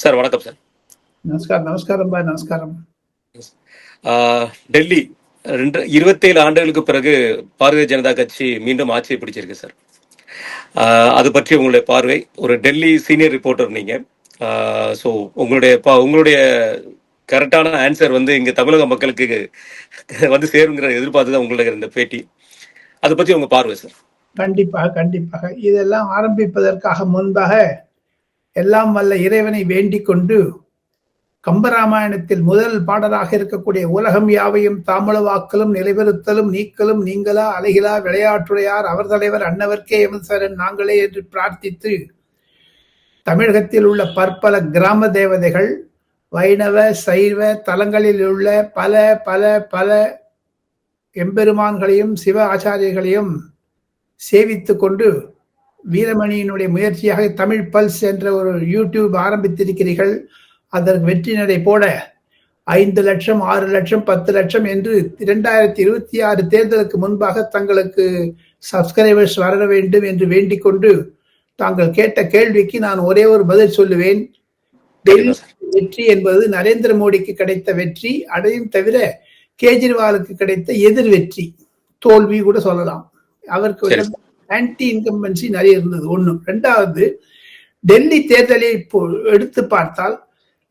Sir வணக்கம் sir. நமஸ்காரம் நமஸ்காரம் பாய் நமஸ்காரம். டெல்லி ரெண்டு இருபத்தேழு ஆண்டுகளுக்கு பிறகு பாரதிய ஜனதா கட்சி மீண்டும் ஆட்சியை பிடிச்சிருக்கு சார். அது பற்றி உங்களுடைய பார்வை. ஒரு டெல்லி சீனியர் ரிப்போர்ட்டர் நீங்க. ஸோ உங்களுடைய உங்களுடைய கரெக்டான ஆன்சர் வந்து இங்க தமிழக மக்களுக்கு வந்து சேருங்கிற எதிர்பார்த்து தான் உங்களுடைய இந்த பேட்டி. அதை பத்தி உங்க பார்வை சார். கண்டிப்பாக கண்டிப்பாக. இதெல்லாம் ஆரம்பிப்பதற்காக முன்பாக எல்லாம் வல்ல இறைவனை வேண்டிக் கொண்டு கம்பராமாயணத்தில் முதல் பாடலாக இருக்கக்கூடிய உலகம் யாவையும் தாமளவாக்கலும் நிலைபெறுத்தலும் நீக்கலும் நீங்களா அழகிலா விளையாட்டுடையார் அவர் தலைவர் அன்னவர்க்கே எமசரன் நாங்களே என்று பிரார்த்தித்து தமிழகத்தில் உள்ள பற்பல கிராம தேவதைகள் வைணவ சைவ தலங்களில் உள்ள பல பல பல எம்பெருமான்களையும் சிவ ஆச்சாரியர்களையும் சேவித்து கொண்டு வீரமணியினுடைய முயற்சியாக தமிழ் பல்ஸ் என்ற ஒரு யூடியூப் ஆரம்பித்திருக்கிறீர்கள். அதற்கு வெற்றி நடை போட ஐந்து லட்சம் ஆறு லட்சம் பத்து லட்சம் என்று இரண்டாயிரத்தி இருபத்தி ஆறு தேர்தலுக்கு முன்பாக தங்களுக்கு சப்ஸ்கிரைபர்ஸ் வர வேண்டும் என்று வேண்டிக் கொண்டு தாங்கள் கேட்ட கேள்விக்கு நான் ஒரே ஒரு பதில் சொல்லுவேன். டெல்லி வெற்றி என்பது நரேந்திர மோடிக்கு கிடைத்த வெற்றி அதையும் தவிர கேஜ்ரிவாலுக்கு கிடைத்த எதிர் வெற்றி. தோல்வி கூட சொல்லலாம். அவருக்கு ஆன்டி இன்கம்பன்சி நிறைய இருந்தது. ஒண்ணு. ரெண்டாவது டெல்லி தேர்தலை இப்போ எடுத்து பார்த்தால்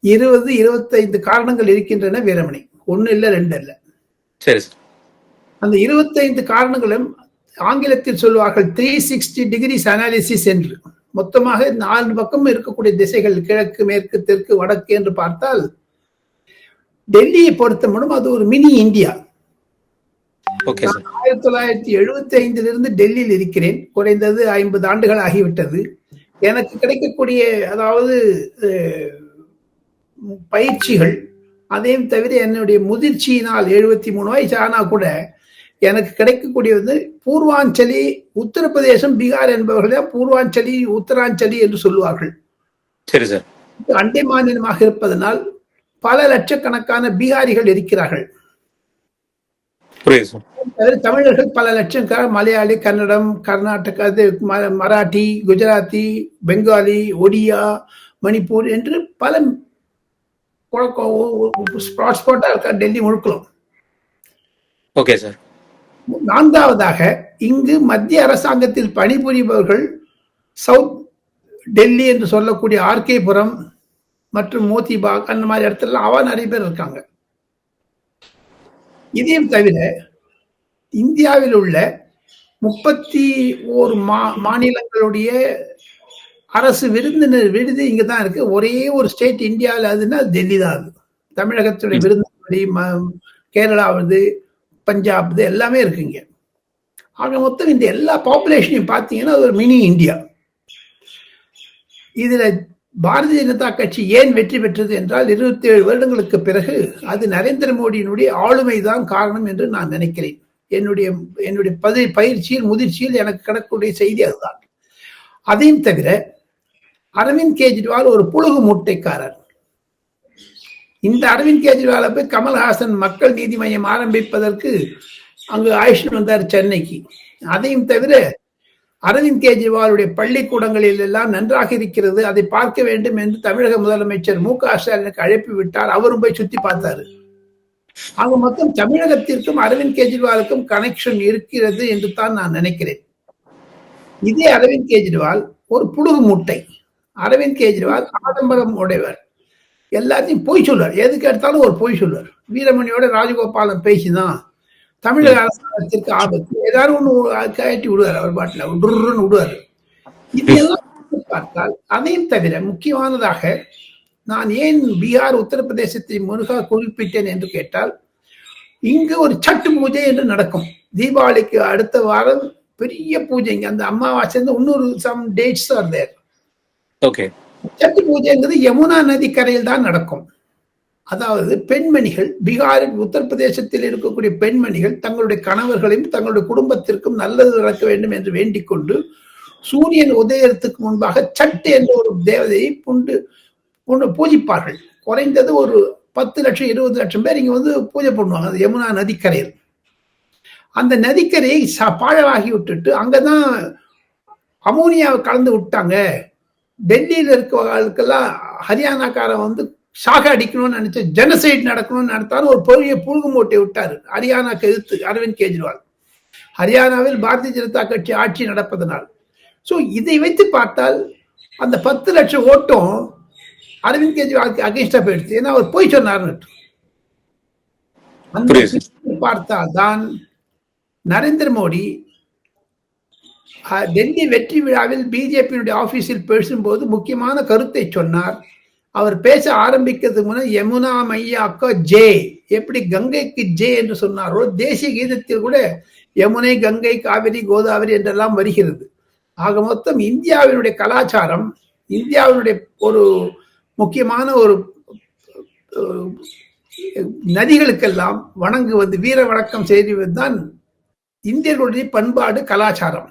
இருபது இருபத்தைந்து காரணங்கள் இருக்கின்றன வீரமணி. ஒண்ணு இல்ல ரெண்டு இல்ல. சரி அந்த இருபத்தைந்து காரணங்களும் ஆங்கிலத்தில் சொல்லுவார்கள் த்ரீ சிக்ஸ்டி டிகிரிஸ் அனாலிசிஸ் என்று. மொத்தமாக நாலு பக்கம் இருக்கக்கூடிய திசைகள் கிழக்கு மேற்கு தெற்கு வடக்கு என்று பார்த்தால் டெல்லியை பொறுத்த மட்டும் அது ஒரு மினி இந்தியா ஆயிரத்தி தொள்ளாயிரத்தி எழுபத்தி ஐந்திலிருந்து டெல்லியில் இருக்கிறேன். குறைந்தது ஐம்பது ஆண்டுகள் ஆகிவிட்டது. எனக்கு கிடைக்கக்கூடிய அதாவது பயிற்சிகள் அதையும் தவிர என்னுடைய முதிர்ச்சியினால் எழுபத்தி மூணு வயசு ஆனா கூட எனக்கு கிடைக்கக்கூடிய வந்து பூர்வாஞ்சலி உத்தரப்பிரதேசம் பீகார் என்பவர்களே பூர்வாஞ்சலி உத்தராஞ்சலி என்று சொல்லுவார்கள். சரி சார். அண்டை மாநிலமாக இருப்பதனால் பல லட்சக்கணக்கான பீகாரிகள் இருக்கிறார்கள். தமிழர்கள் பல லட்சம் மலையாளி கன்னடம் கர்நாடகா மராட்டி குஜராத்தி பெங்காலி ஒடியா மணிப்பூர் என்று பல ஸ்பாட் ஸ்பாட்டா இருக்கா டெல்லி முழுக்கலாம். Okay sir. நான்காவதாக இங்கு மத்திய அரசாங்கத்தில் பணிபுரிபவர்கள் சவுத் டெல்லி என்று சொல்லக்கூடிய ஆர்கேபுரம் மற்றும் மோதிபாக் அந்த மாதிரி இடத்துல அவ நிறைய பேர் இருக்காங்க. இதையும் தவிர இந்தியாவில் உள்ள முப்பத்தி ஓரு மா மாநிலங்களுடைய அரசு விருந்தினர் விருது இங்க தான் இருக்கு. ஒரே ஒரு ஸ்டேட் இந்தியாவில் அதுன்னா அது டெல்லி தான் அது. தமிழகத்துடைய விருந்தினரி ம- கேரளா வந்து பஞ்சாப் இது எல்லாமே இருக்கு இங்க. ஆக மொத்தம் இந்த எல்லா பாப்புலேஷனையும் பார்த்தீங்கன்னா அது ஒரு மினி இந்தியா இதுல பாரதிய ஜனதா கட்சி ஏன் வெற்றி பெற்றது என்றால் இருபத்தி ஏழு வருடங்களுக்கு பிறகு அது நரேந்திர மோடியினுடைய ஆளுமைதான் காரணம் என்று நான் நினைக்கிறேன். என்னுடைய என்னுடைய பதி பயிற்சியில் முதிர்ச்சியில் எனக்கு கிடக்கூடிய செய்தி அதுதான். அதையும் தவிர அரவிந்த் கெஜ்ரிவால் ஒரு புழுகு மூட்டைக்காரர். இந்த அரவிந்த் கெஜ்ரிவாலை போய் கமல்ஹாசன் மக்கள் நீதி மையம் ஆரம்பிப்பதற்கு அங்கு ஆயுஷன் வந்தார் சென்னைக்கு. அதையும் தவிர அரவிந்த் கெஜ்ரிவாலுடைய பள்ளிக்கூடங்களில் எல்லாம் நன்றாக இருக்கிறது. அதை பார்க்க வேண்டும் என்று தமிழக முதலமைச்சர் மு க ஸ்டாலினுக்கு அழைப்பு விட்டார். அவரும் போய் சுத்தி பார்த்தாரு. ஆக மொத்தம் தமிழகத்திற்கும் அரவிந்த் கெஜ்ரிவாலுக்கும் கனெக்ஷன் இருக்கிறது என்று தான் நான் நினைக்கிறேன். இதே அரவிந்த் கெஜ்ரிவால் ஒரு புழுகு மூட்டை. அரவிந்த் கெஜ்ரிவால் ஆடம்பரம் உடையவர். எல்லாத்தையும் பொய் சொல்வார். எதுக்கு எடுத்தாலும் ஒரு பொய் சொல்வார். வீரமணியோட ராஜகோபாலன் பேசிதான் தமிழக அரசாங்கத்திற்கு ஆபத்து. ஏதாவது ஒண்ணு கட்டி விடுவார் அவர் பாட்டில். உடுன்னு விடுவார். இதெல்லாம் பார்த்தால் அதையும் தவிர முக்கியமானதாக நான் ஏன் பீகார் உத்தரப்பிரதேசத்தை முருகா குறிப்பிட்டேன் என்று கேட்டால் இங்கு ஒரு சட்டு பூஜை என்று நடக்கும். தீபாவளிக்கு அடுத்த வாரம் பெரிய பூஜை. இங்க அந்த அமாவாசை இன்னொரு some dates are there okay சட்டு பூஜைங்கிறது யமுனா நதி கரையில் தான் நடக்கும். அதாவது பெண்மணிகள் பீகாரில் உத்தரப்பிரதேசத்தில் இருக்கக்கூடிய பெண்மணிகள் தங்களுடைய கணவர்களையும் தங்களுடைய குடும்பத்திற்கும் நல்லது நடக்க வேண்டும் என்று வேண்டிக் கொண்டு சூரியன் உதயத்துக்கு முன்பாக சட்டு என்ற ஒரு தேவதையை புண்டு ஒன்று பூஜிப்பார்கள். குறைந்தது ஒரு பத்து லட்சம் இருபது லட்சம் பேர் இங்க வந்து பூஜை பண்ணுவாங்க. அது யமுனா நதிக்கரையில். அந்த நதிக்கரையை ச- பாழாகி விட்டுட்டு அங்கதான் அமோனியாவை கலந்து விட்டாங்க. டெல்லியில் இருக்கவங்களுக்கெல்லாம் ஹரியானாக்காரன் வந்து சாக அடிக்கணும்னு நினைச்ச ஜெனசைட் நடக்கணும்னு நடத்தாலும் ஒரு பெரிய புழுகு மூட்டை விட்டாரு. ஹரியானாக்கு எதிர்த்து அரவிந்த் கெஜ்ரிவால். ஹரியானாவில் பாரதிய ஜனதா கட்சி ஆட்சி நடப்பதனால். ஸோ இதை வைத்து பார்த்தால் அந்த பத்து லட்சம் ஓட்டும் அரவிந்த் கெஜ்ரிவாலுக்கு அகேன்ஸ்டா போயிடுச்சு. ஏன்னா அவர் போய் சொன்னார்னு பார்த்தால் தான் நரேந்திர மோடி டெல்லி வெற்றி விழாவில் பிஜேபியினுடைய ஆபீஸில் பேசும்போது முக்கியமான கருத்தை சொன்னார். அவர் பேச ஆரம்பிக்கிறதுக்கு முன்னே யமுனா மையா அக்கா ஜே. எப்படி கங்கைக்கு ஜே என்று சொன்னாரோ தேசிய கீதத்தில் கூட யமுனை கங்கை காவிரி கோதாவரி என்றெல்லாம் வருகிறது. ஆக மொத்தம் இந்தியாவினுடைய கலாச்சாரம் இந்தியாவினுடைய ஒரு முக்கியமான ஒரு நதிகளுக்கெல்லாம் நதிகளுக்கெல்லாம் வணங்குவது வீர வணக்கம் செய்துவதுதான் இந்தியர்களுடைய பண்பாடு கலாச்சாரம்.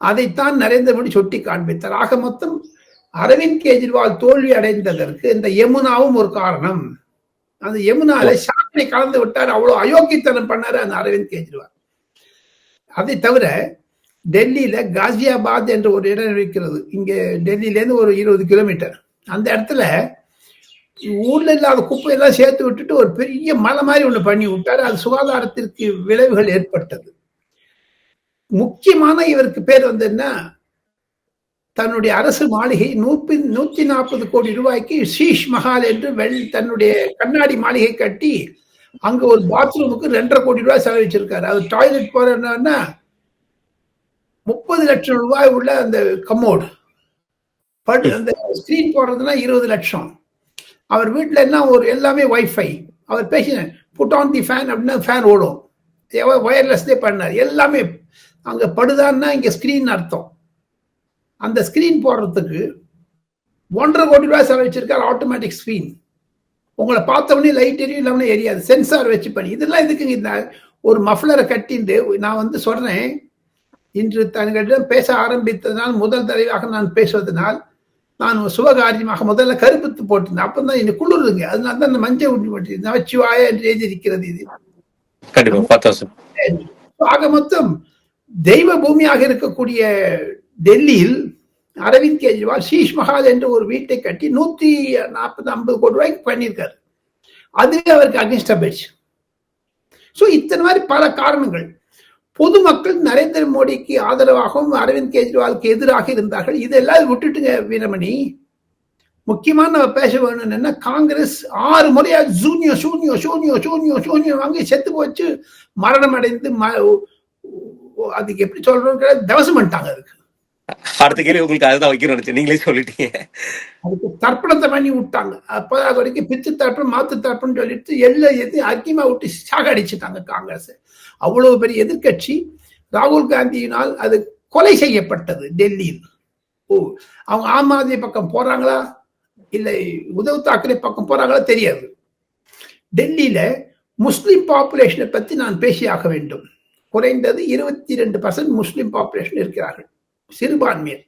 அதைத்தான் நரேந்திர மோடி சொட்டி காண்பித்தார் ஆக மொத்தம் அரவிந்த் கெஜ்ரிவால் தோல்வி அடைந்ததற்கு இந்த யமுனாவும் ஒரு காரணம். அந்த யமுனால சாதனை கலந்து விட்டார். அவ்வளவு அயோக்கியத்தனம் பண்ணாரு அந்த அரவிந்த் கெஜ்ரிவால். அதை தவிர டெல்லியில காசியாபாத் என்ற ஒரு இடம் இருக்கிறது. இங்க டெல்லியில இருந்து ஒரு இருபது கிலோமீட்டர். அந்த இடத்துல ஊர்ல இல்லாத குப்பையெல்லாம் சேர்த்து விட்டுட்டு ஒரு பெரிய மலை மாதிரி ஒண்ணு பண்ணி விட்டாரு. அது சுகாதாரத்திற்கு விளைவுகள் ஏற்பட்டது. முக்கியமான இவருக்கு பேர் வந்து என்ன? தன்னுடைய அரசு மாளிகை நூத்தி நூத்தி நாற்பது கோடி ரூபாய்க்கு ஷீஷ் மஹால் என்று வெள் தன்னுடைய கண்ணாடி மாளிகை கட்டி அங்க ஒரு பாத்ரூமுக்கு ரெண்டரை கோடி ரூபாய் செலவழிச்சிருக்காரு. அது டாய்லெட் போறேன்னா முப்பது லட்சம் ரூபாய் உள்ள அந்த கமோடு பட் அந்த ஸ்கிரீன் போடுறதுனா இருபது லட்சம். அவர் வீட்டில் என்ன ஒரு எல்லாமே வைஃபை அவர் பேசின புட் ஆன் தி ஃபேன் அப்படின்னா ஃபேன் ஓடும். ஒயர்லெஸ்லேயே பண்ணார். எல்லாமே அங்கே படுதான்னா இங்கே ஸ்க்ரீன் அர்த்தம். அந்த ஸ்க்ரீன் போடுறதுக்கு ஒன்றரை கோடி ரூபாய் செலவழிச்சிருக்கார் ஆட்டோமேட்டிக் ஸ்க்ரீன் உங்களை பார்த்தவொடனே லைட் எரியும் இல்லாமல் எரியாது. சென்சார் வச்சு பண்ணி. இதெல்லாம் இதுக்கு இந்த ஒரு மஃப்ளரை கட்டிட்டு நான் வந்து சொல்றேன். இன்று தங்களிடம் பேச ஆரம்பித்ததனால் முதல் தடவையாக நான் பேசுவதனால் நான் சுபகாரியமாக முதல்ல கருப்புத்து போட்டிருந்தேன். அப்பதான் எனக்கு குளிருங்க அதனால தான் இந்த மஞ்சள் உண்டு போட்டு நமச்சிவாய என்று எழுதியிருக்கிறது இது. ஆக மொத்தம் தெய்வ பூமியாக இருக்கக்கூடிய டெல்லியில் அரவிந்த் கெஜ்ரிவால் ஷீஷ் மஹால் என்ற ஒரு வீட்டை கட்டி நூத்தி நாற்பது ஐம்பது கோடி ரூபாய்க்கு பண்ணியிருக்காரு. அதுவே அவருக்கு அகேன்ஸ்டா போயிடுச்சு ஸோ இத்தனை மாதிரி பல காரணங்கள். பொதுமக்கள் நரேந்திர மோடிக்கு ஆதரவாகவும் அரவிந்த் கெஜ்ரிவாலுக்கு எதிராக இருந்தார்கள். இதெல்லாம் விட்டுட்டுங்க வீரமணி. முக்கியமான நம்ம பேச வேணும் என்ன காங்கிரஸ் ஆறு முறையா ஜூனியோ சூனியோ சூனியோ சூனியோ சூனியோ வாங்கி செத்து போச்சு. மரணம் அடைந்து அதுக்கு எப்படி சொல்றோம் தவசம் பண்ணிட்டாங்க அதுக்கு. அடுத்த கேள்வி உங்களுக்கு அதுதான் வைக்கணும்னு நினைச்சு நீங்களே சொல்லிட்டீங்க. அதுக்கு தர்ப்பணத்தை பண்ணி விட்டாங்க. அப்போது வரைக்கும் பித்து தர்ப்பணம் மாத்து தர்ப்பணம் சொல்லிட்டு எல்லா எது அக்கியமா விட்டு சாகடிச்சுட்டாங்க காங்கிரஸ். அவ்வளவு பெரிய எதிர்கட்சி ராகுல் காந்தியினால் அது கொலை செய்யப்பட்டது டெல்லியில். ஓ அவங்க ஆம் ஆத்மி பக்கம் போறாங்களா? இல்லை உதவு தாக்கரே பக்கம் போறாங்களா? தெரியாது. டெல்லியில முஸ்லிம் பாப்புலேஷனை பத்தி நான் பேசியாக வேண்டும். குறைந்தது இருபத்தி ரெண்டு பர்சன்ட் முஸ்லிம் பாப்புலேஷன் இருக்கிறார்கள். சிறுபான்மையர்.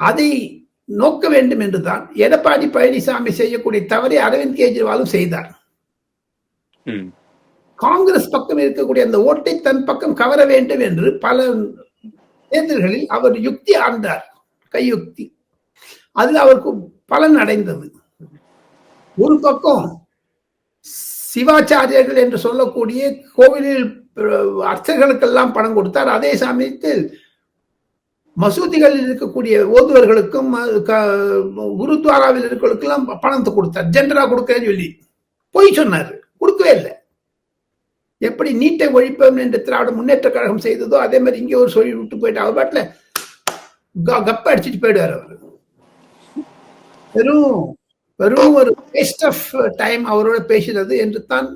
அதை நோக்க வேண்டும் என்றுதான் எடப்பாடி பழனிசாமி செய்யக்கூடிய தவறை அரவிந்த் கெஜ்ரிவாலும் செய்தார். காங்கிரஸ் பக்கம் இருக்கக்கூடிய அந்த ஓட்டை தன் பக்கம் கவர வேண்டும் என்று பல தேர்தல்களில் அவர் யுக்தி ஆண்டார் கையுக்தி. அதில் அவருக்கு பலன் அடைந்தது. ஒரு பக்கம் சிவாச்சாரியர்கள் என்று சொல்லக்கூடிய கோவிலில் அர்ச்சகர்களுக்கெல்லாம் பணம் கொடுத்தார். அதே சமயத்தில் மசூதிகளில் இருக்கக்கூடிய ஓதுவர்களுக்கும் குருத்வாராவில் இருக்கிறவர்களுக்கெல்லாம் பணத்தை கொடுத்தார். ஜென்ரலா கொடுக்கறேன்னு சொல்லி. பொய் சொன்னார். கொடுக்கவே இல்லை. எப்படி நீட்டை ஒழிப்போம் என்று திராவிட முன்னேற்ற கழகம் செய்ததோ அதே மாதிரி இங்கே ஒரு சொல்லி விட்டு போயிட்டு அவர் பாட்டில் கப்ப அடிச்சுட்டு போயிடுவார் அவர். வெறும் வெறும் ஒரு வேஸ்ட் ஆஃப் டைம் அவரோட பேசுகிறது என்று தான்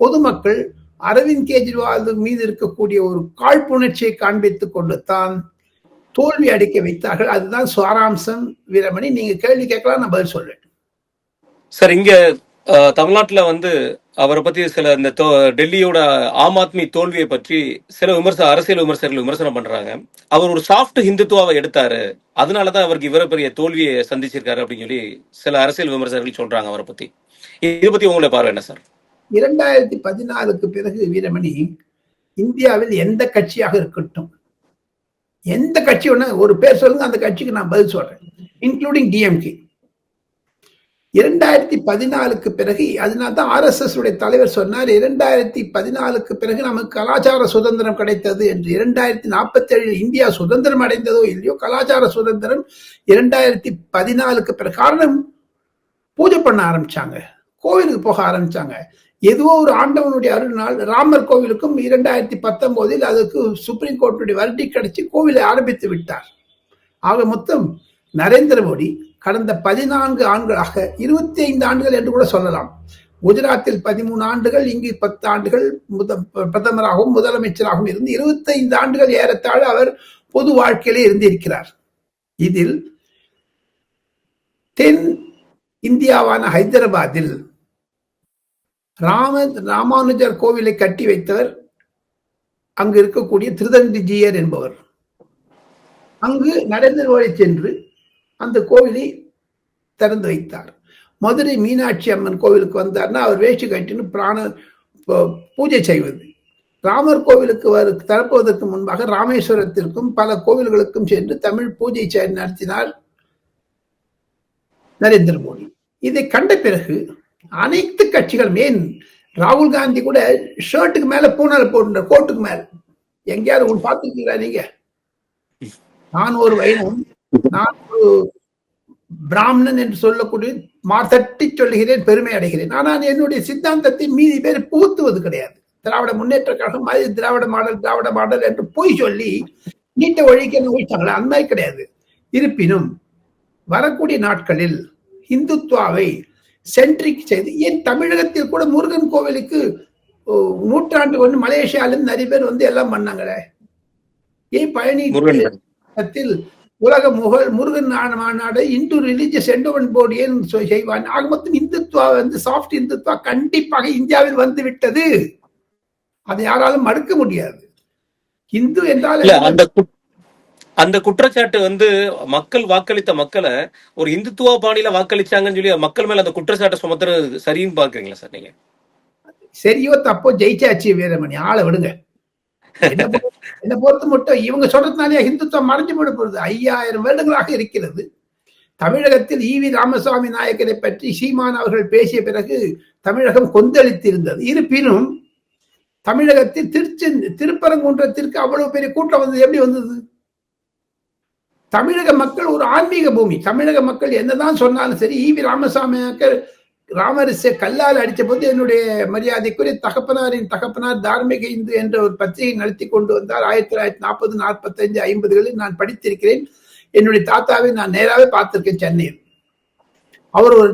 பொதுமக்கள் அரவிந்த் கெஜ்ரிவால் மீது இருக்கக்கூடிய ஒரு காழ்ப்புணர்ச்சியை காண்பித்துக் கொண்டு தான் தோல்வி அடிக்க வைத்தார்கள். அதுதான் சுவாராம்சம் வீரமணி. நீங்க கேள்வி கேட்கலாம் நான் பதில் சொல்றேன். சார் இங்க தமிழ்நாட்டுல வந்து அவரை பத்தி சில இந்த டெல்லியோட ஆம் ஆத்மி தோல்வியை பற்றி சில விமர்ச அரசியல் விமர்சகர்கள் விமர்சனம் பண்றாங்க. அவர் ஒரு சாஃப்ட் ஹிந்துத்துவாவை எடுத்தாரு. அதனாலதான் அவருக்கு இவர பெரிய தோல்வியை சந்திச்சிருக்காரு அப்படின்னு சொல்லி சில அரசியல் விமர்சகர்கள் சொல்றாங்க அவரை பத்தி. இதை பத்தி உங்களுடைய பார்வை என்ன சார்? இரண்டாயிரத்தி பதினாலுக்கு பிறகு வீரமணி இந்தியாவில் எந்த கட்சியாக இருக்கட்டும் எந்த கட்சி ஒன்று ஒரு பேர் சொல்லுங்க அந்த கட்சிக்கு நான் பதில் சொல்றேன். இன்க்ளூடிங் டிஎம்கே இரண்டாயிரத்தி பதினாலுக்கு பிறகு அதனால தான் ஆர்எஸ்எஸ் உடைய தலைவர் சொன்னார் இரண்டாயிரத்தி பதினாலுக்கு பிறகு நமக்கு கலாச்சார சுதந்திரம் கிடைத்தது என்று. இரண்டாயிரத்தி நாற்பத்தி ஏழில் இந்தியா சுதந்திரம் அடைந்ததோ இல்லையோ கலாச்சார சுதந்திரம் இரண்டாயிரத்தி பதினாலுக்கு பிறகு. காரணம் பூஜை பண்ண ஆரம்பிச்சாங்க. கோவிலுக்கு போக ஆரம்பிச்சாங்க. ஏதோ ஒரு ஆண்டவனுடைய அருள்னால் ராமர் கோவிலுக்கும் இரண்டாயிரத்தி பத்தொன்பதில் அதுக்கு சுப்ரீம் கோர்ட்டுடைய வருடி கிடைச்சி கோவிலை ஆரம்பித்து விட்டார். ஆக மொத்தம் நரேந்திர மோடி கடந்த பதினான்கு ஆண்டுகளாக இருபத்தி ஐந்து ஆண்டுகள் என்று கூட சொல்லலாம். குஜராத்தில் பதிமூணு ஆண்டுகள் இங்கு பத்து ஆண்டுகள் முத பிரதமராகவும் முதலமைச்சராகவும் இருந்து இருபத்தைந்து ஆண்டுகள் ஏறத்தாழ அவர் பொது வாழ்க்கையிலே இருந்திருக்கிறார். இதில் தென் இந்தியாவான ஹைதராபாத்தில் ராம ராமானுஜர் கோவிலை கட்டி வைத்தவர் அங்கு இருக்கக்கூடிய திருதண்டிஜியர் என்பவர். அங்கு நரேந்திர மோடி சென்று அந்த கோவிலை திறந்து வைத்தார். மதுரை மீனாட்சி அம்மன் கோவிலுக்கு வந்தார்னா அவர் வேஷ்டி கட்டின்னு பிராண பூஜை செய்வது. ராமர் கோவிலுக்கு வரு தரப்புவதற்கு முன்பாக ராமேஸ்வரத்திற்கும் பல கோவில்களுக்கும் சென்று தமிழ் பூஜை நடத்தினார் நரேந்திர மோடி. இதை கண்ட பிறகு அனைத்து கட்சிகள் ஏன் ராகுல் காந்தி கூட ஷர்ட்டுக்கு மேல பூனல் போட்டு கோட்டுக்கு மேல. எங்கேயாவது ஒன்று பார்த்துருக்கீங்களா நீங்க? நான் ஒரு வைணம் நான் ஒரு பிராமணன் என்று சொல்லக்கூடிய மாதட்டி சொல்லுகிறேன் பெருமை அடைகிறேன். ஆனால் என்னுடைய சித்தாந்தத்தை மீதி பேர் புகுத்துவது கிடையாது. திராவிட முன்னேற்ற கழகம் மாதிரி திராவிட மாடல் திராவிட மாடல் என்று பொய் சொல்லி நீட்ட ஒழிக்க ஒழிச்சாங்களே அந்த மாதிரி கிடையாது. இருப்பினும் வரக்கூடிய நாட்களில் இந்துத்வாவை சென்ட்ரிக் செய்து ஏன் தமிழகத்தில் கூட முருகன் கோவிலுக்கு நூற்றாண்டு ஒன்று மலேசியாவிலிருந்து நிறைய பேர் வந்து எல்லாம் பண்ணாங்களே ஏன் பழனி உலக முகல் முருகன் மாநாடு இந்து ரிலிஜியஸ் எண்டோவன் போர்டு ஏன் செய்வான்? ஆக மொத்தம் இந்துத்துவா வந்து சாஃப்ட் இந்துத்துவா கண்டிப்பாக இந்தியாவில் வந்து விட்டது. அதை யாராலும் மறுக்க முடியாது. இந்து என்றால் அந்த அந்த குற்றச்சாட்டு வந்து மக்கள் வாக்களித்த மக்களை ஒரு இந்துத்துவ பாணியில வாக்களிச்சாங்கன்னு சொல்லி மக்கள் மேல அந்த குற்றச்சாட்டை சுமத்துறது சரின்னு பாக்குறீங்களா சார் நீங்க? சரியோ தப்போ ஜெயிச்சாச்சு வீரமணி. ஆளை விடுங்க. என்ன பொறுத்து மட்டும் இவங்க சொல்றதுனாலே இந்துத்துவம் மறைஞ்சு விட போகுது. ஐயாயிரம் வருடங்களாக இருக்கிறது. தமிழகத்தில் ஈவி ராமசுவாமி நாயக்கரை பற்றி சீமான் அவர்கள் பேசிய பிறகு தமிழகம் கொந்தளித்திருந்தது. இருப்பினும் தமிழகத்தில் திருச்சி திருப்பரங்குன்றத்திற்கு அவ்வளவு பெரிய கூட்டம் வந்தது. எப்படி வந்தது? தமிழக மக்கள் ஒரு ஆன்மீக பூமி. தமிழக மக்கள் என்னதான் சொன்னாலும் சரி ஈவி ராமசாமி ராமரச கல்லால் அடித்த போது என்னுடைய மரியாதைக்குரிய தகப்பனாரின் தகப்பனார் தார்மீக இந்து என்ற ஒரு பத்திரிகை நடத்தி கொண்டு வந்தார். ஆயிரத்தி தொள்ளாயிரத்தி நாற்பது நாற்பத்தஞ்சு ஐம்பதுகளில் நான் படித்திருக்கிறேன். என்னுடைய தாத்தாவை நான் நேராகவே பார்த்திருக்கேன் சென்னையில். அவர் ஒரு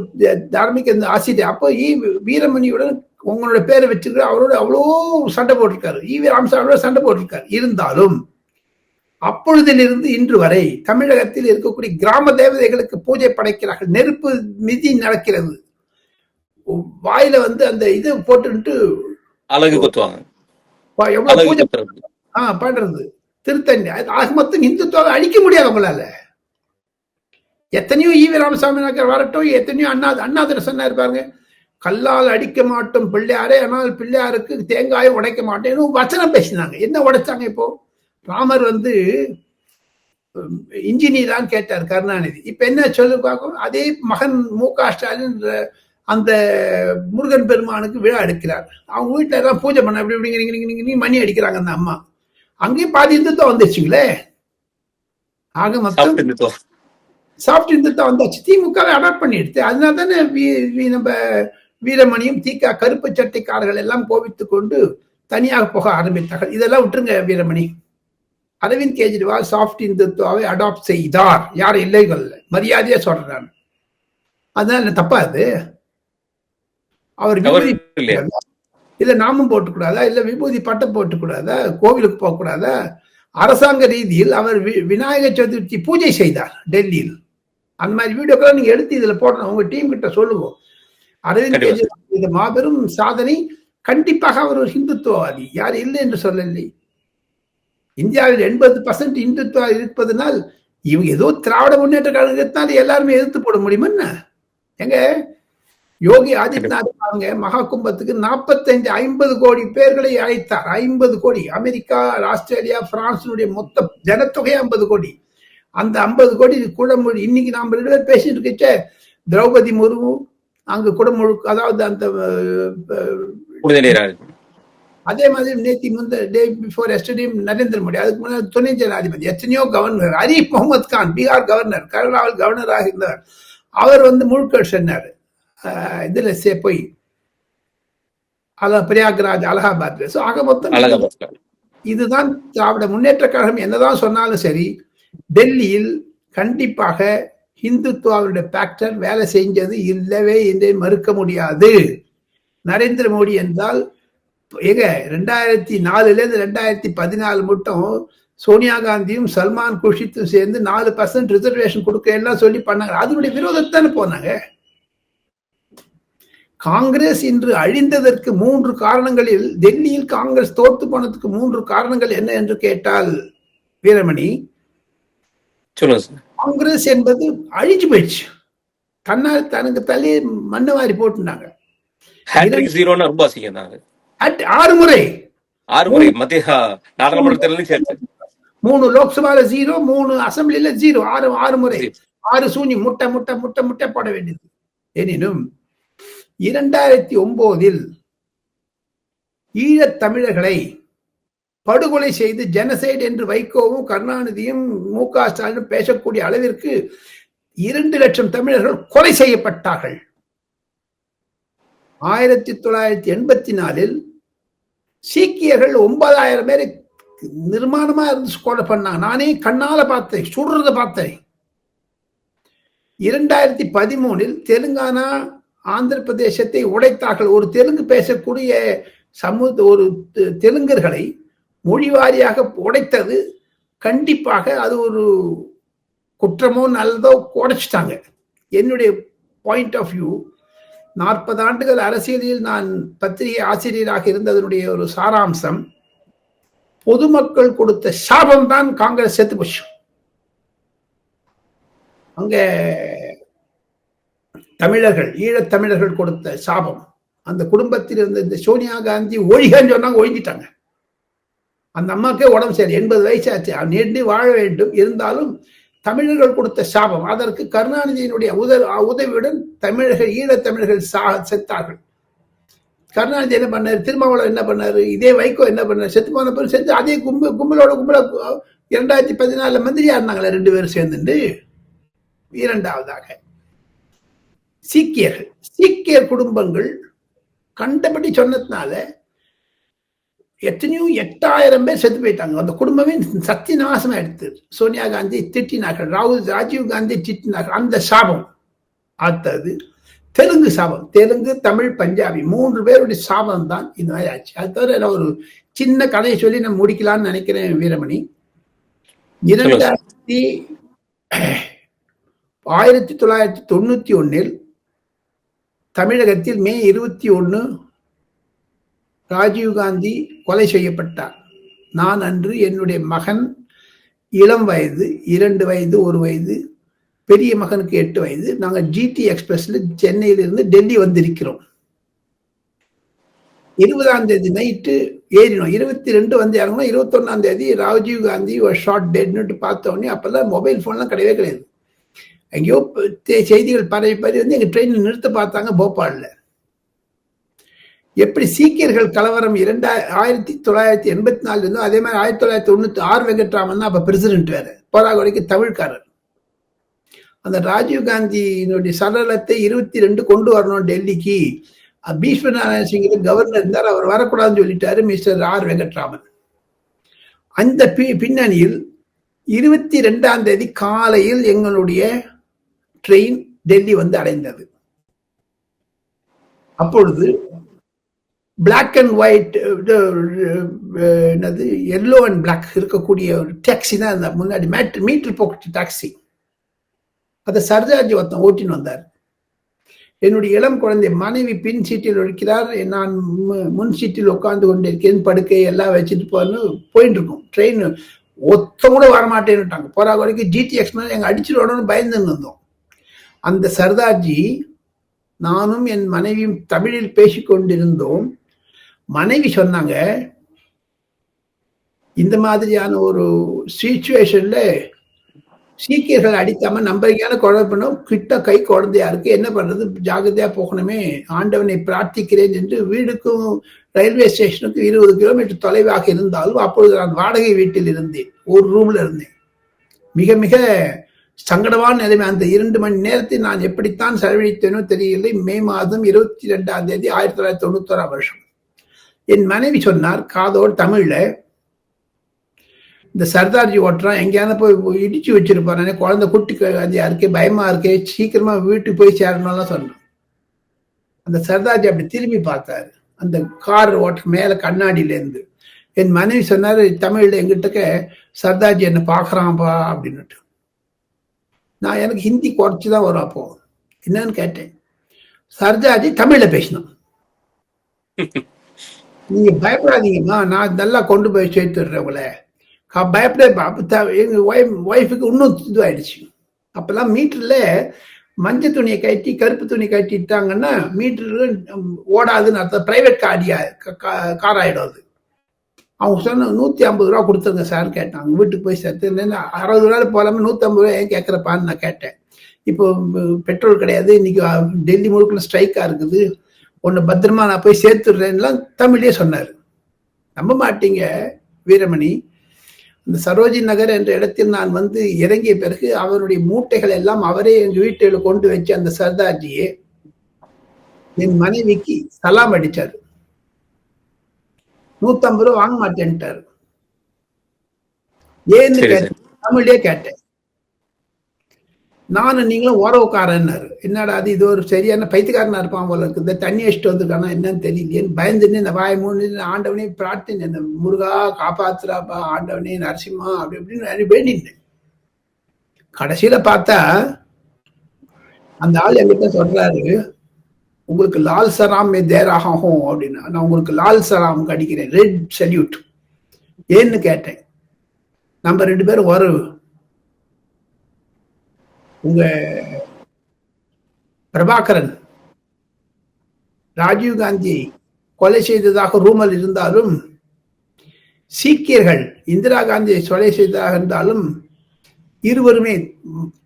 தார்மீக ஆசிரியர். அப்போ ஈ வீரமணியுடன் உங்களோட பேரை வச்சிருக்கிற அவரோட அவ்வளோ சண்டை போட்டிருக்காரு. வி ராமசாமியோட சண்டை போட்டிருக்காரு. இருந்தாலும் அப்பொழுதிலிருந்து இன்று வரை தமிழகத்தில் இருக்கக்கூடிய கிராம தேவதைகளுக்கு பூஜை படைக்கிறார்கள். நெருப்பு மிதி நடக்கிறது. வாயில வந்து அந்த இது போட்டு அழகு குத்துவாங்க. ஆஹ் பண்றது. திருத்தணி. ஆக மொத்தம் இந்துத்துவம் அழிக்க முடியாது உங்களால எத்தனையோ ஈவி ராமசாமி நகர் வரட்டும் எத்தனையோ அண்ணா அண்ணாதிர சொன்னார் பாருங்க கல்லால் அடிக்க மாட்டோம் பிள்ளையாரே ஆனால் பிள்ளையாருக்கு தேங்காயும் உடைக்க மாட்டேன் வச்சனம் பேசினாங்க. என்ன உடைச்சாங்க இப்போ? ராமர் வந்து இன்ஜினியரான்னு கேட்டார் கருணாநிதி. இப்ப என்ன சொல்லு பார்க்கும் அதே மகன் மு க ஸ்டாலின் அந்த முருகன் பெருமானுக்கு விழா எடுக்கிறார். அவங்க வீட்டுல எல்லாம் பூஜை பண்ண அப்படி இப்படி மணி அடிக்கிறாங்க அந்த அம்மா. அங்கேயும் பாதி இந்துத்துவம் வந்துச்சுங்களே ஆக மொத்தம் சாஃப்ட் இந்துத்துவம் வந்தாச்சு. திமுகவை அடாப்ட் பண்ணி எடுத்து அதனால தானே நம்ம வீரமணியும் தீக்கா கருப்பு சட்டைக்காரர்கள் எல்லாம் கோபித்து கொண்டு தனியாக போக ஆரம்பித்தார்கள். இதெல்லாம் விட்டுருங்க வீரமணி. அரவிந்த் கெஜ்ரிவால் சாஃப்ட் இந்துத்துவாவை அடாப்ட் செய்தார். யார்? இல்லைகள். மரியாதையா சொல்றான். அதனால தப்பா அது? அவர் இல்ல நாமும் போட்டுக்கூடாதா இல்ல விபூதி பட்டம் போட்டுக்கூடாதா கோவிலுக்கு போகக்கூடாதா? அரசாங்க ரீதியில் அவர் விநாயக சதுர்த்தி பூஜை செய்தார் டெல்லியில். அந்த மாதிரி வீடியோக்கெல்லாம் நீங்க எடுத்து இதுல போடணும். உங்க டீம் கிட்ட சொல்லுவோம். அரவிந்த் கெஜ்ரிவால் இந்த மாபெரும் சாதனை. கண்டிப்பாக அவர் ஒரு ஹிந்துத்துவவாதி. யார்? இல்லை என்று சொல்லவில்லை. இந்தியாவில் எண்பது பர்சன்ட் இந்துத்துவா இருப்பதனால் இவங்க ஏதோ திராவிட முன்னேற்ற கழகத்தினால எல்லாருமே எதிர்த்து போட முடியுமா என்ன? எங்க யோகி ஆதித்யநாத் அவங்க மகா கும்பத்துக்கு நாற்பத்தஞ்சு ஐம்பது கோடி பேர்களை அழைத்தார். ஐம்பது கோடி. அமெரிக்கா ஆஸ்திரேலியா பிரான்சினுடைய மொத்த ஜனத்தொகை ஐம்பது கோடி. அந்த ஐம்பது கோடி குடமொழி இன்னைக்கு நாம் ரெண்டு பேர் பேசிட்டு இருக்கச்ச திரௌபதி முர்மு அங்கு குடமுழு அதாவது அந்த அதே மாதிரி நேத்தி முந்த day before yesterday Narendra Modi அதுக்கு முன்னாடி துணை ஜனாதிபதி எத்தனையோ கவர்னர் அரீப் முகமது கான் பீகார் கவர்னர் கேரளாவில் கவர்னராக இருந்தவர். அவர் வந்து முழுக்க சொன்னார். இதுல சே போய் அதான் பிரயாக்ராஜ் அலகாபாத்ல. ஸோ ஆக மொத்தம் இதுதான் திராவிட முன்னேற்ற கழகம். என்னதான் சொன்னாலும் சரி டெல்லியில் கண்டிப்பாக இந்துத்துவாவுடைய ஃபேக்டர் வேலை செஞ்சது இல்லவே என்றே மறுக்க முடியாது. நரேந்திர மோடி என்றால் ஏங்க ரெண்டாயிரத்தி நாலுல இருந்து ரெண்டாயிரத்தி பதினாலு மட்டும் சோனியா காந்தியும் சல்மான் குர்ஷித்தும் சேர்ந்து நாலு பர்சன்ட் ரிசர்வேஷன் கொடுக்க எல்லாம் சொல்லி பண்ணாங்க. அதனுடைய விரோதத்தானே போனாங்க. காங்கிரஸ் இன்று அழிந்ததற்கு மூன்று காரணங்களில் டெல்லியில் காங்கிரஸ் தோத்து போனதுக்கு மூன்று காரணங்கள் என்ன என்று கேட்டால் வீரமணி காங்கிரஸ் என்பது அழிஞ்சு போயிடுச்சு. தன்னால் தனக்கு தள்ளி மண்ணு வாரி போட்டுனாங்க. ஆறு முறை ஆறு முறை மத்திய நாடாளுமன்ற தேர்தலையும் சேர்த்து மூணு லோக்சபால ஜீரோ மூணு அசம்பிளில ஜீரோ ஆறு ஆறு முறை ஆறு சூனி முட்டை முட்டை முட்டை முட்டை போட வேண்டியது எனினும் இரண்டாயிரத்தி ஒன்பதில் ஈழத் தமிழர்களை படுகொலை செய்து ஜெனசைட் என்று வைகோவும் கருணாநிதியும் மு க ஸ்டாலினும் பேசக்கூடிய அளவிற்கு இரண்டு லட்சம் தமிழர்கள் கொலை செய்யப்பட்டார்கள் ஆயிரத்தி தொள்ளாயிரத்தி எண்பத்தி நாலில் சீக்கியர்கள் ஒன்பதாயிரம் பேர் நிர்மாணமா இருந்து கொலை பண்ணாங்க. நானே கண்ணால பார்த்தேன் சுடுறத பார்த்தேன். இரண்டாயிரத்தி பதிமூணில் தெலுங்கானா ஆந்திர பிரதேசத்தை உடைத்தார்கள். ஒரு தெலுங்கு பேசக்கூடிய சமூக ஒரு தெ- தெலுங்கர்களை மொழி வாரியாக உடைத்தது கண்டிப்பாக அது ஒரு குற்றமோ நல்லதோ உடைச்சிட்டாங்க என்னுடைய பாயிண்ட் ஆஃப் வியூ நாற்பது ஆண்டுகள் அரசியலில் நான் பத்திரிகை ஆசிரியராக இருந்ததனுடைய ஒரு சாராம்சம் பொதுமக்கள் கொடுத்த சாபம் தான் காங்கிரஸ் செத்து போச்சு. அங்க தமிழர்கள் ஈழத் தமிழர்கள் கொடுத்த சாபம் அந்த குடும்பத்தில் இருந்த இந்த சோனியா காந்தி ஒழிகன்னு சொன்னாங்க ஒழிஞ்சிட்டாங்க. அந்த அம்மாக்கே உடம்பு சரி எண்பது வயசு ஆச்சு. நீண்டு வாழ வேண்டும். இருந்தாலும் தமிழர்கள் கொடுத்த சாபம். அதற்கு கருணாநிதியினுடைய உத உதவியுடன் தமிழர்கள் ஈழத்தமிழர்கள் சா செத்தார்கள். கருணாநிதி என்ன பண்ணார்? திருமாவளவன் என்ன பண்ணாரு? இதே வைகோ என்ன பண்ணார்? செத்து போன பிறகு சேர்ந்து அதே கும்பல் கும்பலோட கும்பல இரண்டாயிரத்தி பதினாலுல மந்திரியா இருந்தாங்களே ரெண்டு பேரும் சேர்ந்துட்டு இரண்டாவதாக சீக்கியர்கள். சீக்கியர் குடும்பங்கள் கண்டபடி சொன்னதுனால எத்தனையோ எட்டாயிரம் பேர் செத்து போயிட்டாங்க. அந்த குடும்பமே சத்திய நாசமா எடுத்து. சோனியா காந்தி திட்டினார்கள் ராகுல் ராஜீவ் காந்தி திட்டினார்கள். அந்த சாபம். அடுத்தது தெலுங்கு சாபம். தெலுங்கு தமிழ் பஞ்சாபி மூன்று பேருடைய சாபம் தான் இந்த மாதிரி ஆச்சு. அது தவிர நான் ஒரு சின்ன கதையை சொல்லி நான் முடிக்கலாம்னு நினைக்கிறேன் வீரமணி. இரண்டாயிரத்தி ஆயிரத்தி தொள்ளாயிரத்தி தொண்ணூத்தி ஒன்னில் தமிழகத்தில் மே இருபத்தி ஒன்று ராஜீவ்காந்தி கொலை செய்யப்பட்டார். நான் அன்று என்னுடைய மகன் இளம் வயது இரண்டு வயது ஒரு வயது பெரிய மகனுக்கு எட்டு வயது. நாங்கள் ஜிடி எக்ஸ்பிரஸ்ல சென்னையிலிருந்து டெல்லி வந்திருக்கிறோம். இருபதாம் தேதி நைட்டு ஏறினோம். இருபத்தி ரெண்டு வந்து இறங்கணும் இருபத்தொன்னாம் தேதி ராஜீவ் காந்தி ஒரு ஷார்ட் டெட்னுட்டு பார்த்த உடனே அப்பெல்லாம் மொபைல் ஃபோன்லாம் கிடையவே கிடையாது. எங்கேயோ செய்திகள் பரவி பரவி வந்து எங்க ட்ரெயின் நிறுத்த பார்த்தாங்க போபாலில். எப்படி சீக்கியர்கள் கலவரம் இரண்டா ஆயிரத்தி தொள்ளாயிரத்தி எண்பத்தி நாலு இருந்தோ அதே மாதிரி ஆயிரத்தி தொள்ளாயிரத்தி தொண்ணூத்தி ஆறு வெங்கட்ராமன் தான் அப்ப பிரசிடென்ட் வேற. போராகுறைக்கு தமிழ்காரர். அந்த ராஜீவ் காந்தியினுடைய சடலத்தை இருபத்தி ரெண்டு கொண்டு வரணும் டெல்லிக்கு. பீஷ்ம நாராயண சிங் கவர்னர் இருந்தார் அவர் வரக்கூடாதுன்னு சொல்லிட்டாரு மிஸ்டர் ஆர் வெங்கட்ராமன். அந்த பி- பின்னணியில் இருபத்தி ரெண்டாம் தேதி காலையில் எங்களுடைய ட்ரெயின் டெல்லி வந்து அடைந்தது. அப்பொழுது பிளாக் அண்ட் ஒயிட் என்னது எல்லோ அண்ட் பிளாக் இருக்கக்கூடிய ஒரு டாக்ஸி தான் அந்த முன்னாடி மேட் மீட்டர் போக்கு டாக்ஸி அதை சர்ஜாஜி ஒருத்தன் ஓட்டின்னு வந்தார். என்னுடைய இளம் குழந்தை மனைவி பின் சீட்டில் இருக்கிறார் நான் மு- முன் சீட்டில் உட்காந்து கொண்டிருக்கேன். படுக்கை எல்லாம் வச்சுட்டு போன்னு போயிட்டு இருக்கோம் ட்ரெயின் ஒத்த கூட வரமாட்டேன்னுட்டாங்க. போறா வரைக்கும் ஜிடிஎக்ஸ் மேலே எங்கள் அடிச்சிடணும்னு பயந்துன்னு இருந்தோம். அந்த சர்தார்ஜி நானும் என் மனைவியும் தமிழில் பேசிக் கொண்டிருந்தோம் மனைவி சொன்னாங்க இந்த மாதிரியான ஒரு சுச்சுவேஷன்ல சீக்கியர்கள் அடிக்காம நம்பரிக்கான பண்ணும் கிட்ட கை குழந்தையா இருக்கு என்ன பண்றது? ஜாகிரதையா போகணுமே ஆண்டவனை பிரார்த்திக்கிறேன் என்று வீடுக்கும் ரயில்வே ஸ்டேஷனுக்கும் இருபது கிலோமீட்டர் தொலைவாக இருந்தாலும் அப்பொழுது நான் வாடகை வீட்டில் இருந்தேன் ஒரு ரூம்ல இருந்தேன். மிக மிக சங்கடமான நிலைமை. அந்த இரண்டு மணி நேரத்தை நான் எப்படித்தான் செலவழித்தேனோ தெரியவில்லை. மே மாதம் இருபத்தி ரெண்டாம் தேதி ஆயிரத்தி தொள்ளாயிரத்தி தொண்ணூத்தோராம் வருஷம். என் மனைவி சொன்னார் காதோடு தமிழ்ல இந்த சர்தார்ஜி ஓட்டுறான் எங்கேயாவது போய் இடிச்சு வச்சிருப்பாரு குழந்தை குட்டி அதிகா இருக்கு பயமா இருக்கே சீக்கிரமா வீட்டுக்கு போய் சேரணும்லாம் சொன்னான். அந்த சர்தார்ஜி அப்படி திரும்பி பார்த்தாரு. அந்த கார் ஓட்ட மேல கண்ணாடியில இருந்து என் மனைவி சொன்னாரு தமிழ்ல எங்கிட்டக்க சர்தார்ஜி என்ன பாக்குறான்ப்பா அப்படின்னுட்டு. நான் எனக்கு ஹிந்தி குறைச்சுதான் வரும் அப்போ. என்னன்னு கேட்டேன். சர்தார்ஜி தமிழ்ல பேசினான். நீங்க பயப்படாதீங்கம்மா. நான் நல்லா கொண்டு போய் சேர்த்துடுறேன் உங்களை. பயப்பட எங்க ஒய்ஃப் ஒய்ஃபுக்கு இன்னும் இதுவாயிடுச்சு. அப்பெல்லாம் மீட்டர்ல மஞ்சள் துணியை கட்டி கருப்பு துணி கட்டிட்டாங்கன்னா மீட்டர் ஓடாதுன்னு அர்த்தம். பிரைவேட் காடியா கார் ஆயிடும் அது. அவங்க சொன்ன நூத்தி ஐம்பது ரூபா கொடுத்துருங்க சார் கேட்டாங்க. வீட்டுக்கு போய் சேர்த்து அறுபது ரூபா போகாமல் நூத்தி ஐம்பது ரூபா ஏன் கேட்கறப்பான்னு நான் கேட்டேன். இப்போ பெட்ரோல் கிடையாது. இன்னைக்கு டெல்லி முழுக்க ஸ்ட்ரைக்கா இருக்குது. உன்னை பத்திரமா நான் போய் சேர்த்துடுறேன்லாம் தமிழ்லேயே சொன்னார். நம்ப மாட்டீங்க வீரமணி. இந்த சரோஜி நகர் என்ற இடத்தில் நான் வந்து இறங்கிய பிறகு அவருடைய மூட்டைகள் எல்லாம் அவரே எங்க வீட்டில் கொண்டு வச்சு அந்த சர்தார்ஜியே என் மனைவிக்கு சலாம் அடிச்சாரு. நூத்தம்பது ரூபா வாங்க மாட்டேன்ட்டாரு. ஏன்னு கேட்டேன் தமிழ்லயே கேட்டேன். நானும் நீங்களும் உறவுக்காரன்னாரு என்னடா அது இது ஒரு சரியான பைத்தியக்காரனா இருப்பான் போல இருக்கு. இந்த தண்ணி அடிச்சுட்டு வந்திருக்கானா என்னன்னு தெரியலையேன்னு பயந்துன்னு இந்த வாய் மூணு ஆண்டவனே பிரார்த்தனை இந்த முருகா காப்பாத்துறாப்பா ஆண்டவனே நரசிம்மா அப்படி இப்படின்னு வேண்டினேன் கடைசியில பார்த்தா அந்த ஆள் என்கிட்ட சொல்றாரு உங்களுக்கு லால் சராம் தேராகும் அப்படின்னு. நான் உங்களுக்கு லால் சராம் அடிக்கிறேன் ரெட் சல்யூட் ஏன்னு கேட்டேன். நம்ம ரெண்டு பேரும் உறவு உங்க பிரபாகரன் ராஜீவ் காந்தி கொலை செய்ததாக ரூமல் இருந்தாலும் சீக்கியர்கள் இந்திரா காந்தியை கொலை செய்ததாக இருந்தாலும் இருவருமே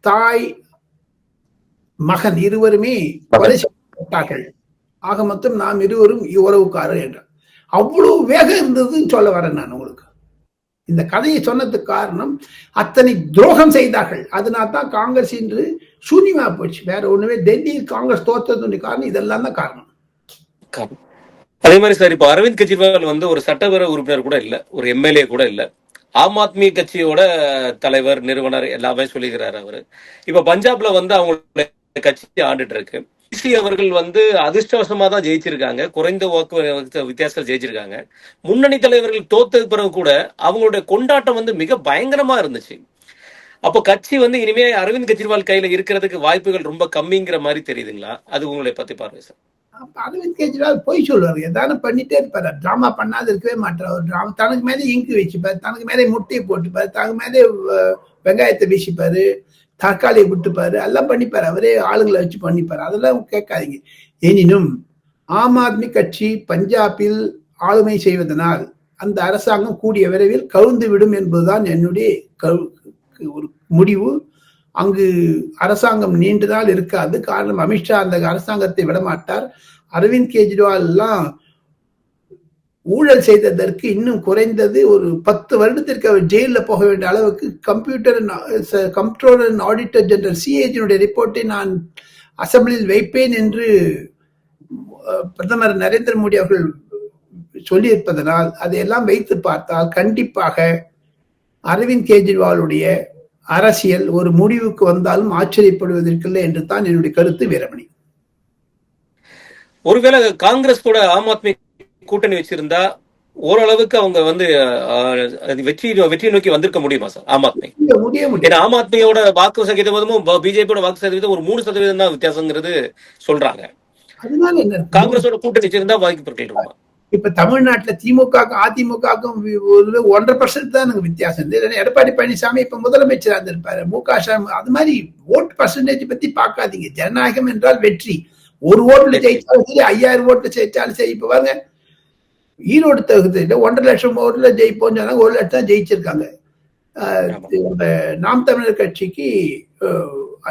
தாய் மகன் இருவருமே கொலை செய்யப்பட்டார்கள். ஆக மொத்தம் நாம் இருவரும் உறவுக்காரர் என்றார். அவ்வளவு வேகம் இருந்ததுன்னு சொல்ல வரேன் நான் உங்களுக்கு. இந்த கதையை சொன்னதுக்கு காரணம் அத்தனை துரோகம் செய்தார்கள். அதனால தான் காங்கிரஸ் இன்று சூன்யமா போச்சு. வேற ஒண்ணுமே டெல்லியில் காங்கிரஸ் தோத்ததுடைய காரணம் இதெல்லாம் தான் காரணம். அதே மாதிரி சார் இப்போ அரவிந்த் கெஜ்ரிவால் வந்து ஒரு சட்டப்பேரவை உறுப்பினர் கூட இல்ல ஒரு எம்எல்ஏ கூட இல்ல. ஆம் ஆத்மி கட்சியோட தலைவர் நிறுவனர் எல்லாமே சொல்லுகிறார் அவரு. இப்ப பஞ்சாப்ல வந்து அவங்களுடைய கட்சி ஆண்டுட்டு இருக்கு. பிசி அவர்கள் வந்து அதிர்ஷ்டவசமா தான் ஜெயிச்சிருக்காங்க. குறைந்த வாக்கு வித்தியாசத்தில் ஜெயிச்சிருக்காங்க. முன்னணி தலைவர்கள் தோத்தது பிறகு கூட அவங்களுடைய கொண்டாட்டம் வந்து மிக பயங்கரமா இருந்துச்சு. அப்போ கட்சி வந்து இனிமே அரவிந்த் கெஜ்ரிவால் கையில இருக்கிறதுக்கு வாய்ப்புகள் ரொம்ப கம்மிங்கிற மாதிரி தெரியுதுங்களா? அது உங்களை பத்தி பாருங்க சார். அரவிந்த் கெஜ்ரிவால் போய் சொல்லுவார் எதாவது பண்ணிட்டே இருப்பார். டிராமா பண்ணாது இருக்கவே மாட்டார். ஒரு டிராமா தனக்கு மேலே இங்கு வச்சுப்பார். தனக்கு மேலே முட்டையை போட்டுப்பார். தனக்கு மேலே வெங்காயத்தை வீசிப்பாரு. தக்காளியை விட்டுப்பாரு. எல்லாம் பண்ணிப்பாரு. அவரே ஆளுங்களை வச்சு பண்ணிப்பாரு. அதெல்லாம் கேட்காதீங்க. எனினும் ஆம் ஆத்மி கட்சி பஞ்சாபில் ஆளுமை செய்வதனால் அந்த அரசாங்கம் கூடிய விரைவில் கவுந்து விடும் என்பதுதான் என்னுடைய ஒரு முடிவு. அங்கு அரசாங்கம் நீண்ட நாள் இருக்காது. காரணம் அமித்ஷா அந்த அரசாங்கத்தை விடமாட்டார். அரவிந்த் கெஜ்ரிவால் எல்லாம் ஊழல் செய்ததற்கு இன்னும் குறைந்தது ஒரு பத்து வருடத்திற்கு அவர் ஜெயிலில் போக வேண்டிய அளவுக்கு computer comptroller and auditor general சிஏஜினுடைய ரிப்போர்ட்டை நான் அசம்பிளியில் வைப்பேன் என்று uh, பிரதமர் நரேந்திர மோடி அவர்கள் சொல்லியிருப்பதனால் அதையெல்லாம் வைத்து பார்த்தால் கண்டிப்பாக அரவிந்த் கெஜ்ரிவாலுடைய அரசியல் ஒரு முடிவுக்கு வந்தாலும் ஆச்சரியப்படுவதற்கில்லை என்று தான் என்னுடைய கருத்து வீரமணி. ஒருவேளை காங்கிரஸ் கூட ஆம் ஆத்மி கூட்டணி வச்சிருந்தா ஓரளவுக்கு அவங்க வந்து வெற்றி வெற்றி நோக்கி வந்திருக்க முடியுமா சார் ஆம் ஆத்மி? ஏன்னா ஆம் ஆத்மியோட வாக்கு சதவீதமும் பிஜேபியோட வாக்கு சதவீதம் ஒரு மூணு சதவீதம் தான் வித்தியாசங்கிறது சொல்றாங்க. காங்கிரஸோட கூட்டணி வச்சிருந்தா வாய்ப்பு இருக்குமா இப்ப தமிழ்நாட்டுல திமுக அதிமுகவுக்கும் ஒன்றரை பர்சன்ட் தான் எனக்கு வித்தியாசம். எடப்பாடி பழனிசாமி இப்ப முதலமைச்சரா இருந்திருப்பாரு. மு க ஸ்டாலின் அது மாதிரி ஓட் பர்சன்டேஜ் பத்தி பார்க்காதீங்க. ஜனநாயகம் என்றால் வெற்றி. ஒரு ஓட்டுல ஜெயிச்சாலும் சரி ஐயாயிரம் ஓட்டுல ஜெயிச்சாலும் சரி. இப்ப பாருங்க ஈரோடு தொகுதியில ஒன்றரை லட்சம் ஓட்டுல ஜெயிப்போம் சொன்னாங்க ஒரு லட்சம் ஜெயிச்சிருக்காங்க. நாம் தமிழர் கட்சிக்கு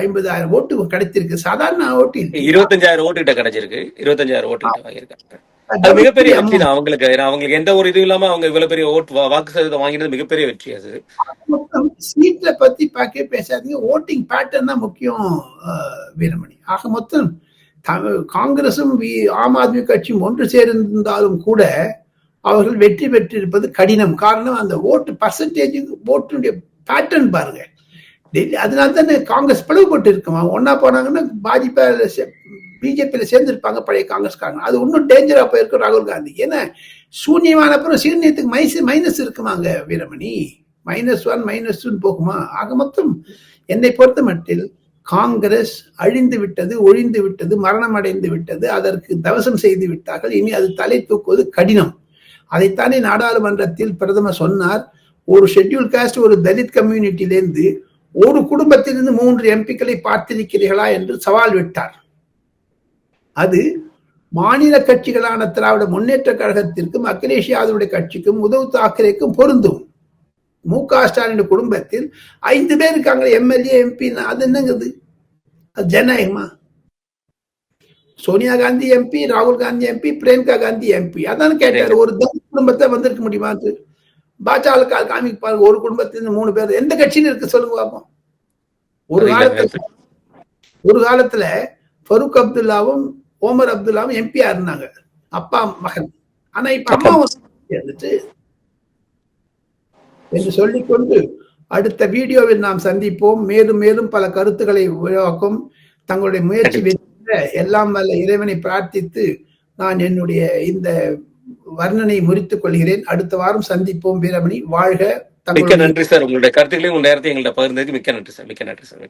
ஐம்பதாயிரம் ஓட்டு கிடைத்திருக்கு சாதாரண ஓட்டு. இருபத்தஞ்சாயிரம் ஓட்டு கிட்ட கிடைச்சிருக்கு. இருபத்தஞ்சாயிரம் ஓட்டு வாங்கியிருக்காங்க. அது மிகப்பெரிய வெற்றி தான் அவங்களுக்கு. அவங்களுக்கு எந்த ஒரு இதுவும் இல்லாம அவங்க இவ்வளவு பெரிய ஓட்டு வாக்கு சதவீதம் வாங்கினது மிகப்பெரிய வெற்றி அது. சீட்ல பத்தி பார்க்க பேசாதீங்க. ஓட்டிங் பேட்டர்ன் தான் முக்கியம் வீரமணி. ஆக மொத்தம் காங்கிரசும் வி- ஆம் ஆத்மி கட்சியும் ஒன்று சேர்ந்திருந்தாலும் கூட அவர்கள் வெற்றி பெற்றிருப்பது கடினம். காரணம் அந்த ஓட்டு பர்சன்டேஜ் ஓட்டுடைய பேட்டர்ன் பாருங்க. டெல்லி அதனால தானே காங்கிரஸ் பிளவுபட்டு இருக்குமா ஒன்னா போனாங்கன்னா பாஜக பிஜேபியில சேர்ந்திருப்பாங்க பழைய காங்கிரஸ்காரங்க. அது இன்னும் டேஞ்சரா போயிருக்கும் ராகுல் காந்தி. ஏன்னா சூன்யமான அப்புறம் சீனியத்துக்கு மைஸ் மைனஸ் இருக்குமாங்க வீரமணி. மைனஸ் ஒன் மைனஸ் டூன்னு போகுமா? ஆக மொத்தம் என்னை பொறுத்த மட்டில் காங்கிரஸ் அழிந்து விட்டது ஒழிந்து விட்டது மரணம் அடைந்து விட்டது அதற்கு தவசம் செய்து விட்டார்கள். இனி அது தலை தூக்குவது கடினம். அதைத்தானே நாடாளுமன்றத்தில் பிரதமர் சொன்னார் ஒரு ஷெட்யூல் காஸ்ட் ஒரு தலித் கம்யூனிட்டியிலேருந்து ஒரு குடும்பத்திலிருந்து மூன்று எம்பிக்களை பார்த்திருக்கிறீர்களா என்று சவால் விட்டார். அது மாநில கட்சிகளான திராவிட முன்னேற்ற கழகத்திற்கும் அகிலேஷ் யாதவுடைய கட்சிக்கும் உத்தவ் தாக்கரேக்கும் பொருந்தும். மு க ஸ்டாலின் குடும்பத்தில் ஐந்து பேர் இருக்காங்க. எம்எல்ஏ எம்பி அது என்னங்குது அது ஜனநாயகமா? சோனியா காந்தி எம்பி ராகுல் காந்தி எம்பி பிரியங்கா காந்தி எம்பி. அதான் கேட்டாரு. ஒரு தலித் குடும்பத்தை வந்திருக்க முடியுமா? பாஜக காமிக்கு பாருங்க ஒரு குடும்பத்திலிருந்து மூணு பேர். எந்த கட்சியில இருக்கு சொல்லுங்க பார்ப்போம் ஒரு காலத்துல ஒரு காலத்துல ஃபருக் அப்துல்லாவும் ஓமர் அப்துல்லாவும் எம்பியா இருந்தாங்க. அப்பா மகன். ஆனா இப்ப அம்மா இருந்துச்சு என்று சொல்லிக்கொண்டு அடுத்த வீடியோவில் நாம் சந்திப்போம். மேலும் மேலும் பல கருத்துக்களை உருவாக்கும் தங்களுடைய முயற்சி வெற்றி எல்லாம் வல்ல இறைவனை பிரார்த்தித்து நான் என்னுடைய இந்த வர்ணனை முறித்துக் கொள்கிறேன். அடுத்த வாரம் சந்திப்போம் வீரமணி. வாழ்க மிக்க நன்றி சார். உங்களுடைய கருத்துக்களையும் உங்க நேரத்தை எங்கள்ட்ட பகிர்ந்ததுக்கு மிக்க நன்றி சார். மிக்க நன்றி சார்.